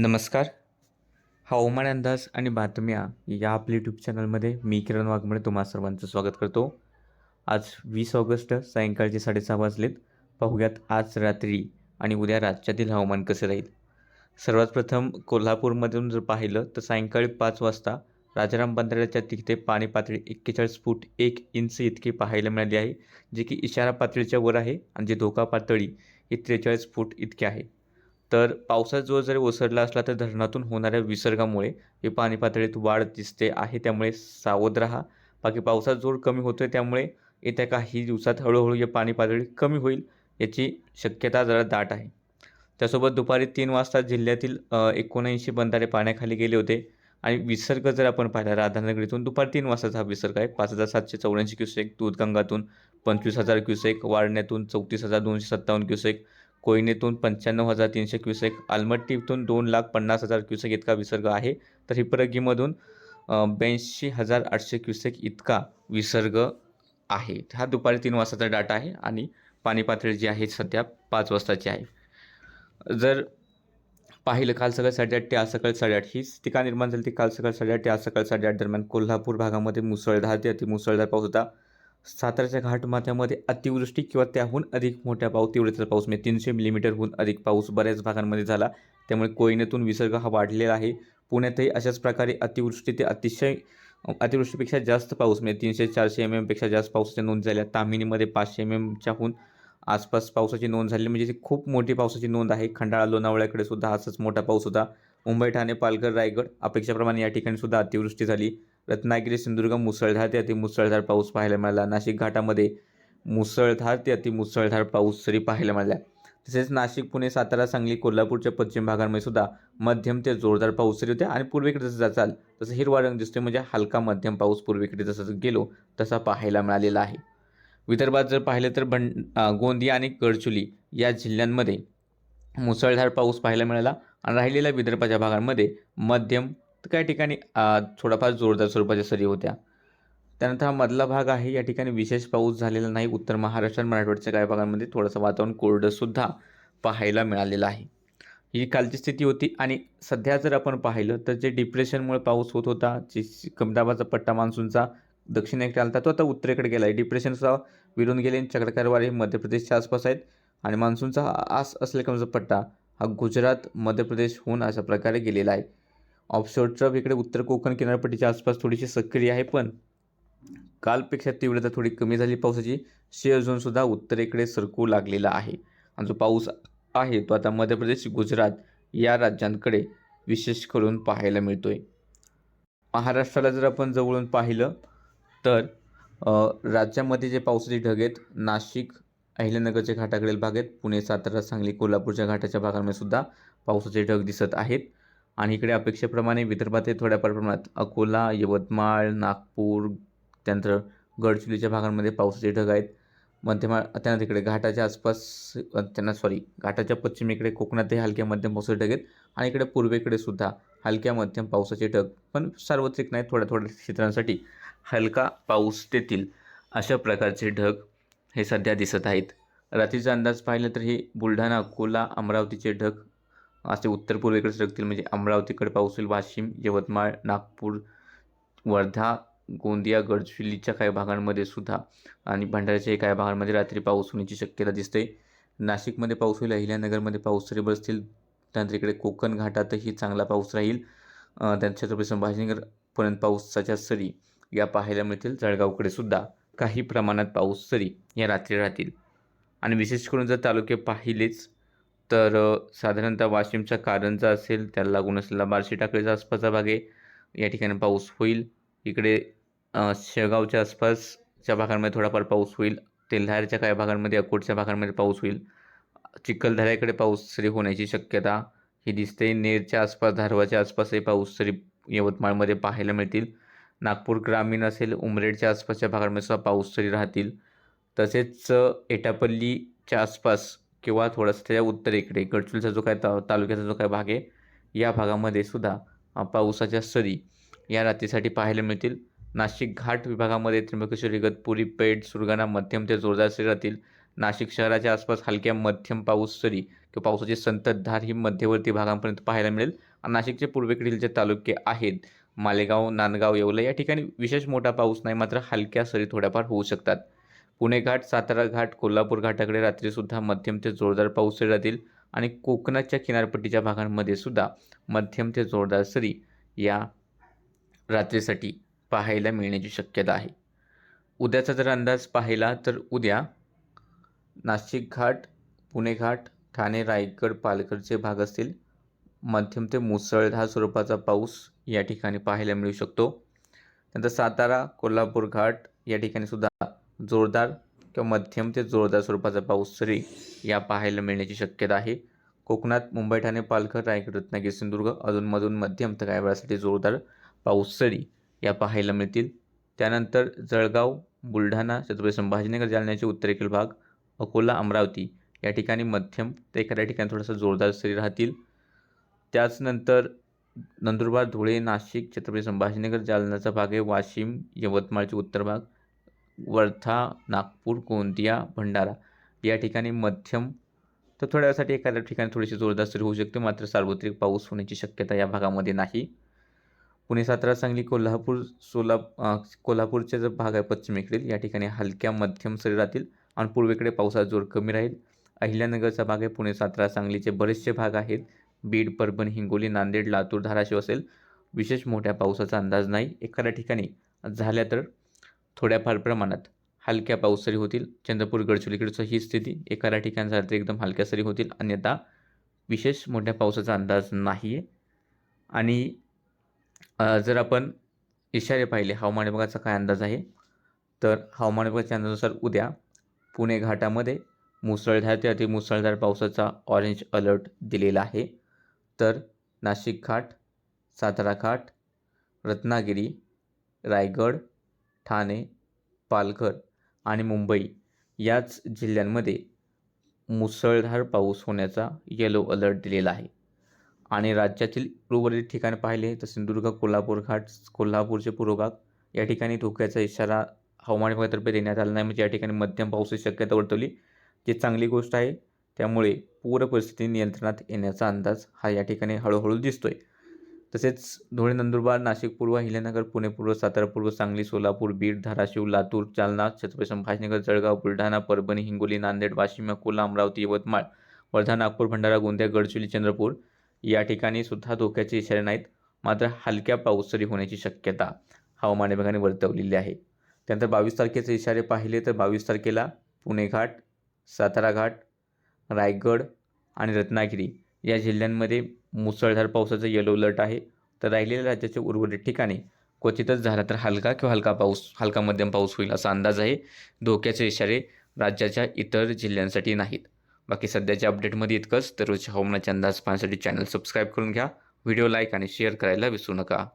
नमस्कार. हवामान अंदाज आणि बातम्या या आपल्या यूट्यूब चॅनलमध्ये मी किरण वाघमळे तुम्हा सर्वांचं स्वागत करतो. आज वीस ऑगस्ट सायंकाळचे साडेसहा वाजलेत. पाहूयात आज रात्री आणि उद्या राज्यातील हवामान कसे राहील? सर्वात प्रथम कोल्हापूरमधून जर पाहिलं तर सायंकाळी पाच वाजता राजाराम बंधाऱ्याच्या तिथे पाणी पातळी एक्केचाळीस फूट एक इंच इतकी पाहायला मिळाली आहे जे की इशारा पातळीच्या वर आहे आणि जे धोका पातळी ही त्रेचाळीस फूट इतकी आहे. तर पावसाचा जोर जरी ओसरला असला तर धरणातून होणाऱ्या विसर्गामुळे ही पाणी पातळीत वाढ दिसते आहे त्यामुळे सावध राहा. बाकी पावसाचा जोर कमी होतो आहे त्यामुळे येत्या काही दिवसात हळूहळू ही पाणी पातळी कमी होईल याची शक्यता जरा दाट आहे. त्यासोबत दुपारी तीन वाजता जिल्ह्यातील एकोणऐंशी बंधारे पाण्याखाली गेले होते आणि विसर्ग जर आपण पाहिला राधानगरीतून दुपारी तीन वाजताचा हा विसर्ग आहे. पाच हजार सातशे चौऱ्याऐंशी क्युसेक दूधगंगातून पंचवीस हजार क्युसेक वारण्यातून चौतीस हजार दोनशे सत्तावन्न क्युसेक कोयनेतून पंच्याण्णव हजार तीनशे क्युसेक आलमट्टीतून दोन लाख पन्नास हजार क्युसेक इतका विसर्ग आहे. तर हिपरगीमधून ब्याऐंशी हजार आठशे क्युसेक इतका विसर्ग आहे. हा दुपारी तीन वाजताचा डाटा आहे आणि पाणी पातळी जी आहे सध्या पाच वाजताची आहे. जर पाहिलं काल सकाळ साडेआठ ते आज सकाळ साडेआठ ही स्थिती निर्माण झाली ती काल सकाळ साडेआठ ते आज सकाळ साडेआठ दरम्यान कोल्हापूर भागामध्ये मुसळधार ते अतिमुसळधार पाऊस होता. साताऱ्याच्या घाटमाथ्यामध्ये अतिवृष्टी किंवा त्याहून अधिक मोठ्या पाऊस तीव्रतेचा पाऊस म्हणजे तीनशे मिलीमीटरहून अधिक पाऊस बऱ्याच भागांमध्ये झाला. त्यामुळे कोयनेतून विसर्ग हा वाढलेला आहे. पुण्यातही अशाच प्रकारे अतिवृष्टी ते अतिशय अतिवृष्टीपेक्षा जास्त पाऊस म्हणजे तीनशे चारशे एम एमपेक्षा जास्त पावसाची नोंद झाल्या तामिनीमध्ये पाचशे एम एमच्याहून आसपास पावसाची नोंद झाली म्हणजे ती खूप मोठी पावसाची नोंद आहे. खंडाळा लोणावळ्याकडे सुद्धा असाच मोठा पाऊस होता. मुंबई ठाणे पालघर रायगड अपेक्षेप्रमाणे या ठिकाणी सुद्धा अतिवृष्टी झाली. रत्नागिरी सिंधुदुर्ग मुसळधार ते अतिमुसळधार पाऊस पाहायला मिळाला. नाशिक घाटामध्ये मुसळधार ते अतिमुसळधार पाऊस तरी पाहायला मिळाला. तसेच नाशिक पुणे सातारा सांगली कोल्हापूरच्या पश्चिम भागांमध्ये सुद्धा मध्यम ते जोरदार पाऊस तरी होते आणि पूर्वेकडे जसं जाचाल तसं हिरवा रंग दिसतोय. म्हणजे हलका मध्यम पाऊस पूर्वेकडे जसं गेलो तसा पाहायला मिळालेला आहे. विदर्भात जर पाहिलं तर बंड गोंदिया आणि गडचुली या जिल्ह्यांमध्ये मुसळधार पाऊस पाहायला मिळाला आणि राहिलेल्या विदर्भाच्या भागांमध्ये मध्यम तर काही ठिकाणी थोडाफार जोरदार स्वरूपाच्या सरी होत्या. त्यानंतर हा मधला भाग आहे या ठिकाणी विशेष पाऊस झालेला नाही. उत्तर महाराष्ट्र आणि मराठवाड्याच्या काही भागांमध्ये थोडंसं वातावरण कोरडंसुद्धा पाहायला मिळालेलं आहे. ही कालची स्थिती होती आणि सध्या जर आपण पाहिलं तर जे डिप्रेशनमुळे पाऊस होत होता जे कमदाबाचा पट्टा मान्सूनचा दक्षिणेकडे आला तो आता उत्तरेकडे गेला आहे. डिप्रेशनचा विरून गेले चक्रकारवार हे मध्य प्रदेशच्या आसपास आहेत आणि मान्सूनचा आस असलेला पट्टा हा गुजरात मध्य प्रदेश होऊन अशा प्रकारे गेलेला आहे. ऑफशोर ट्रफ इकडे उत्तर कोकण किनारपट्टीच्या आसपास थोडीशी सक्रिय आहे पण कालपेक्षा तीव्रता थोडी कमी झाली. पावसाची शेअर झोनसुद्धा उत्तरेकडे सरकू लागलेला आहे. आणि जो पाऊस आहे तो आता मध्य प्रदेश गुजरात या राज्यांकडे विशेष करून पाहायला मिळतो आहे महाराष्ट्राला जर आपण जवळून पाहिलं तर राज्यामध्ये जे पावसाचे ढग आहेत नाशिक अहिल्यानगरच्या घाटाकडील भाग आहेत पुणे सातारा सांगली कोल्हापूरच्या घाटाच्या भागांमध्ये सुद्धा पावसाचे ढग दिसत आहेत. आणि इकडे अपेक्षेप्रमाणे विदर्भात थोड्याफार प्रमाणात अकोला यवतमाळ नागपूर त्यानंतर गडचिरोलीच्या भागांमध्ये पावसाचे ढग आहेत. मध्यमा त्यांना तिकडे घाटाच्या आसपास त्यांना सॉरी घाटाच्या पश्चिमेकडे कोकणातही हलक्या मध्यम पावसाचे ढग आहेत आणि इकडे पूर्वेकडे सुद्धा हलक्या मध्यम पावसाचे ढग पण सार्वत्रिक नाही थोड्या थोड्या क्षेत्रांसाठी. हलका पाऊस देतील अशा प्रकारचे ढग हे सध्या दिसत आहेत. रात्रीचा अंदाज पाहिला तर हे बुलढाणा अकोला अमरावतीचे ढग असे उत्तर पूर्वेकडे सरकतील. म्हणजे अमरावतीकडे पाऊस होईल. वाशिम यवतमाळ नागपूर वर्धा गोंदिया गडचिरोलीच्या काही भागांमध्ये सुद्धा आणि भंडाऱ्याच्याही काही भागांमध्ये रात्री पाऊस होण्याची शक्यता दिसते. नाशिकमध्ये पाऊस होईल. अहिल्यानगरमध्ये पाऊस सरी बसतील. त्यानंतर इकडे कोकण घाटातही चांगला पाऊस राहील. त्यानंतर छत्रपती संभाजीनगरपर्यंत पावसाच्या सरी या पाहायला मिळतील. जळगावकडे सुद्धा काही प्रमाणात पाऊस सरी या रात्री राहतील. आणि विशेष करून जर तालुके पाहिलेच तर साधारणतः वाशिमचा कारंजा असेल त्याला लागून असलेला बार्शी टाकळीचा आसपासचा भाग आहे. या ठिकाणी पाऊस होईल. इकडे शेगावच्या आसपासच्या भागांमध्ये थोडाफार पाऊस होईल. तेल्हारच्या काही भागांमध्ये अकोटच्या भागांमध्ये पाऊस होईल. चिखलदऱ्याकडे पाऊस सरी होण्याची शक्यता ही दिसते. नेरच्या आसपास धारवाच्या आसपासही पाऊस सरी यवतमाळमध्ये पाहायला मिळतील. नागपूर ग्रामीण असेल उमरेडच्या आसपासच्या भागांमध्ये सुद्धा पाऊस सरी राहतील. तसेच एटापल्लीच्या आसपास किंवा थोडंसं त्याच्या उत्तरेकडे गडचुलचा जो काय ता तालुक्याचा जो काय भाग आहे या भागामध्ये सुद्धा पावसाच्या सरी या रात्रीसाठी पाहायला मिळतील. नाशिक घाट विभागामध्ये त्र्यंबकेश्वर इगतपुरी पेठ सुरगाणा मध्यम ते जोरदार सरी राहतील. नाशिक शहराच्या आसपास हलक्या मध्यम पाऊस सरी किंवा पावसाची संततधार ही मध्यवर्ती भागांपर्यंत पाहायला मिळेल. आणि नाशिकचे पूर्वेकडील जे तालुके आहेत मालेगाव नांदगाव येवला या ठिकाणी विशेष मोठा पाऊस नाही मात्र हलक्या सरी थोड्याफार होऊ शकतात. पुणे घाट सातारा घाट कोल्हापूर घाटाकडे रात्रीसुद्धा मध्यम ते जोरदार पाऊस राहतील आणि कोकणाच्या किनारपट्टीच्या भागांमध्ये सुद्धा मध्यम ते जोरदार सरी या रात्रीसाठी पाहायला मिळण्याची शक्यता आहे. उद्याचा जर अंदाज पाहिला तर उद्या नाशिक घाट पुणे घाट ठाणे रायगड पालघरचे भाग असतील. मध्यम ते मुसळधार स्वरूपाचा पाऊस या ठिकाणी पाहायला मिळू शकतो. नंतर सातारा कोल्हापूर घाट या ठिकाणी सुद्धा जोरदार किंवा मध्यम ते जोरदार स्वरूपाचा पाऊस सरी या पाहायला मिळण्याची शक्यता आहे. कोकणात मुंबई ठाणे पालघर रायगड रत्नागिरी सिंधुदुर्ग अधूनमधून मध्यम तर काही वेळासाठी जोरदार पाऊस सरी या पाहायला मिळतील. त्यानंतर जळगाव बुलढाणा छत्रपती संभाजीनगर जालन्याचे उत्तरेकडील भाग अकोला अमरावती या ठिकाणी मध्यम ते एखाद्या ठिकाणी थोडंसं जोरदार सरी राहतील. त्याचनंतर नंदुरबार धुळे नाशिक छत्रपती संभाजीनगर जालन्याचा भाग आहे. वाशिम यवतमाळचे उत्तर भाग वर्धा नागपूर गोंदिया भंडारा या ठिकाणी मध्यम तर थोड्या वेळासाठी एखाद्या ठिकाणी थोडीशी जोरदार सुरू होऊ शकते. मात्र सार्वत्रिक पाऊस होण्याची शक्यता या भागामध्ये नाही. पुणे सातारा सांगली कोल्हापूर सोला कोल्हापूरचे जो भाग आहे पश्चिमेकडील या ठिकाणी हलक्या मध्यम सरी राहतील आणि पूर्वेकडे पावसाचा जोर कमी राहील. अहिल्यानगरचा भाग आहे पुणे सातारा सांगलीचे बरेचसे भाग आहेत. बीड परभणी हिंगोली नांदेड लातूर धाराशिव असेल. विशेष मोठ्या पावसाचा अंदाज नाही. एखाद्या ठिकाणी झाल्या तर थोड्याफार प्रमाणात हलक्या पाऊस सरी होतील. चंद्रपूर गडचिरोलीकडचं ही स्थिती. एखाद्या ठिकाणी झालं तर एकदम हलक्या सरी होतील. अन्यथा विशेष मोठ्या पावसाचा अंदाज नाही आहे आणि जर आपण इशारे पाहिले हवामान विभागाचा काय अंदाज आहे? तर हवामान विभागाच्या अंदाजानुसार उद्या पुणे घाटामध्ये मुसळधार ते अतिमुसळधार पावसाचा ऑरेंज अलर्ट दिलेला आहे. तर नाशिक घाट सातारा घाट रत्नागिरी रायगड ठाणे पालघर आणि मुंबई याच जिल्ह्यांमध्ये मुसळधार पाऊस होण्याचा येलो अलर्ट दिलेला आहे. आणि राज्यातील उर्वरित ठिकाणी पाहिले तर सिंधुदुर्ग कोल्हापूर घाट कोल्हापूरचे पूर्वभाग या ठिकाणी धोक्याचा इशारा हवामान विभागातर्फे देण्यात आला नाही. म्हणजे या ठिकाणी मध्यम पावसाची शक्यता वर्तवली जी चांगली गोष्ट आहे. त्यामुळे पूर परिस्थिती नियंत्रणात येण्याचा अंदाज हा या ठिकाणी हळूहळू दिसतोय. तसेच धुळे नंदुरबार नाशिक पूर्व अहिल्यानगर पुणे पूर्व सातारा पूर्व सांगली सोलापूर बीड धाराशिव लातूर जालना छत्रपती संभाजीनगर जळगाव बुलढाणा परभणी हिंगोली नांदेड वाशिम अकोला अमरावती यवतमाळ वर्धा नागपूर भंडारा गोंदिया गडचिरोली चंद्रपूर या ठिकाणी सुद्धा धोक्याचे इशारे नाहीत. मात्र हलक्या पाऊस होण्याची शक्यता हवामान विभागाने वर्तवलेली आहे. त्यानंतर बावीस तारखेचे इशारे पाहिले तर बावीस तारखेला पुणे घाट सातारा घाट रायगड आणि रत्नागिरी या जिल्ह्यांमध्ये मुसळधार पावसाचं येलो अलर्ट आहे. तर राहिलेल्या राज्याच्या उर्वरित ठिकाणी क्वचितच झाला तर हलका किंवा हलका पाऊस हलका मध्यम पाऊस होईल असा अंदाज आहे. धोक्याचे इशारे राज्याच्या इतर जिल्ह्यांसाठी नाहीत. बाकी सध्याच्या अपडेटमध्ये इतकंच. तर रोजच्या हवामानाचे अंदाज पाहण्यासाठी चॅनल सबस्क्राईब करून घ्या. व्हिडिओ लाईक आणि शेअर करायला विसरू नका.